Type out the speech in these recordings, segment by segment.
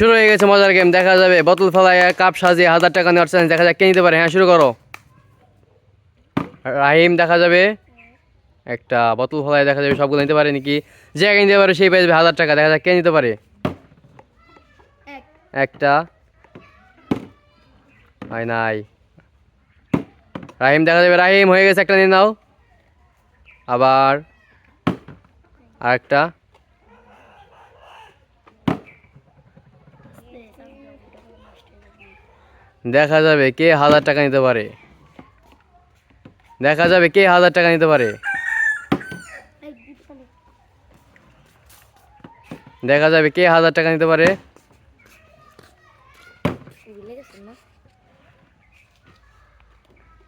শুরু হয়ে গেছে মজার গেম দেখা যাবে। বোতল ফেলায় কাপ সাজিয়ে হাজার টাকা নেওয়ার চ্যালেঞ্জ দেখা যাক কে নিতে পারে। হ্যাঁ শুরু করো। রাহিম দেখা যাবে। একটা বোতল ফেলায় দেখা যাবে সবগুলো নিতে পারে নাকি? যে আগে নিতে পারে সেই পেয়ে যাবে হাজার টাকা। দেখা যাক কে নিতে পারে। এক। একটা। হয় নাই। রাহিম দেখা যাবে। রাহিম হয়ে গেছে একটা নিয়ে নাও। আবার। আরেকটা। দেখা যাবে কে হাজার টাকা নিতে পারে। দেখা যাবে কে হাজার টাকা নিতে পারে। দেখা যাবে কে হাজার টাকা নিতে পারে।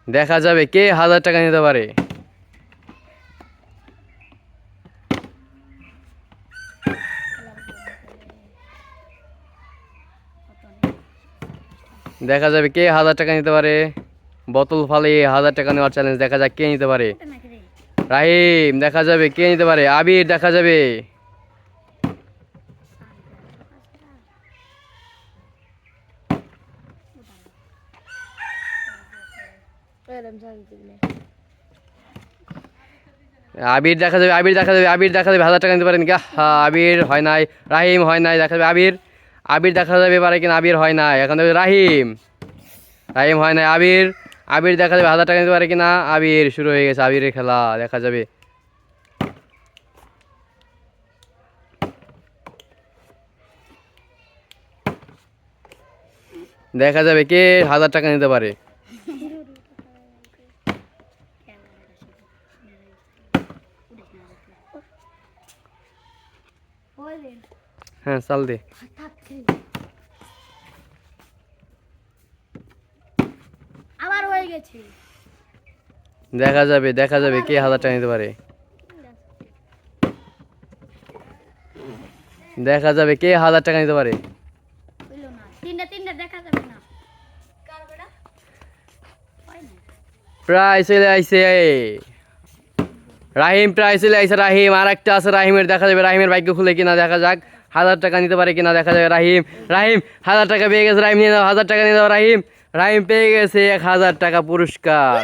দেখা যাবে কে হাজার টাকা নিতে পারে। দেখা যাবে কে হাজার টাকা নিতে পারে। বোতল ফালে হাজার টাকা নেওয়ার চ্যালেঞ্জ দেখা যাক কে নিতে পারে। রাহিম দেখা যাবে কে নিতে পারে। আবির দেখা যাবে। আবির দেখা যাবে আবির দেখা যাবে আবির দেখা যাবে হাজার টাকা নিতে পারে নাকি আহা, আবির হয় নাই রাহিম হয় নাই দেখা যাবে আবির। আবির দেখা যাবে পারে কিনা, আবির হয় না এখন রাহিম। রাহিম হয় নাই, আবির। আবির দেখা যাবে হাজার টাকা নিতে পারে কিনা, আবির। শুরু হয়ে গেছে আবিরের খেলা, দেখা যাবে। দেখা যাবে কে হাজার টাকা নিতে পারে। হ্যাঁ চাল দে। আবার হয়ে গেছে। দেখা যাবে দেখা যাবে কে হাজার টাকা নিতে পারে। দেখা যাবে কে হাজার টাকা নিতে পারে। প্রায় চলে আইছে। রাহিম প্রায় চলে আইছে। রাহিম আর একটা আছে রাহিমের দেখা যাবে। রাহিমের ভাগ্য খুলে কিনা দেখা যাক। হাজার টাকা নিতে পারে কিনা দেখা যাবে। রাহিম রাহিম, হাজার টাকা পেয়ে গেছে, রাহিম, নিয়ে নাও, হাজার টাকা নিয়ে নাও, রাহিম। রাহিম পেয়ে গেছে এক হাজার টাকা পুরস্কার।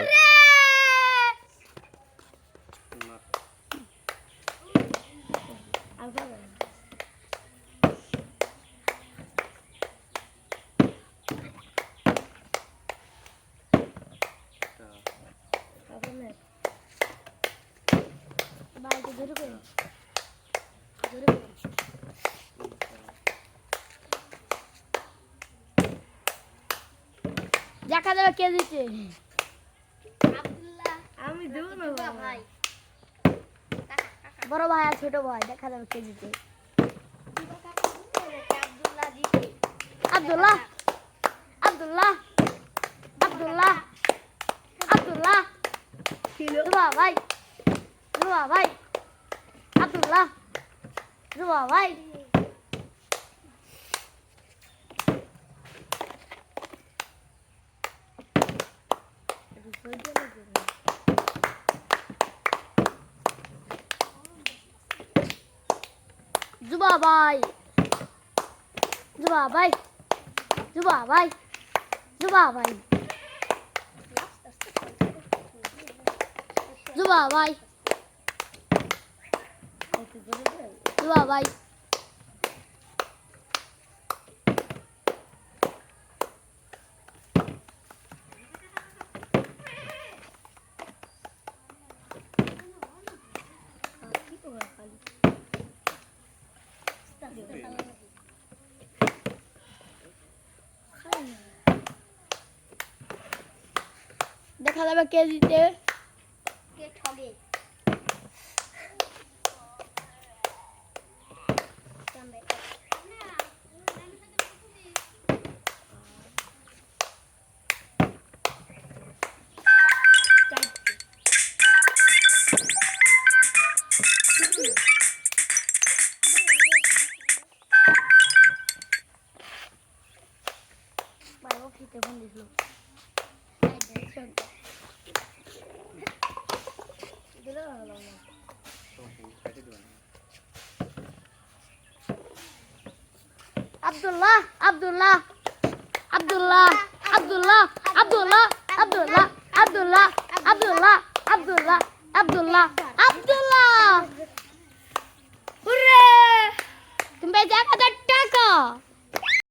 ধরে করে দেখা যাবে কে দিচ্ছে? আমি দেবো না ভাই। বড় ভাই আর ছোট ভাই দেখা যাবে কে দিচ্ছে। আব্দুল্লাহ। আব্দুল্লাহ। আব্দুল্লাহ। আব্দুল্লাহ। জুবা ভাই। জুবা ভাই। আব্দুল্লাহ। জুবা ভাই। জুবা ভাই জুবা ভাই জুবা ভাই জুবা ভাই জুবা ভাই জুবা ভাই দেখা যাবে কে জিতে কে ঠগে? বাবা ফিতে ফোন দিছিল আব্দুল্লাহ আব্দুল্লাহ আব্দুল্লাহ আব্দুল্লাহ আব্দুল্লাহ আব্দুল্লাহ আব্দুল্লাহ আব্দুল্লাহ আব্দুল্লাহ আব্দুল্লাহ আব্দুল্লাহ হুররে তুমি এক হাজার টাকা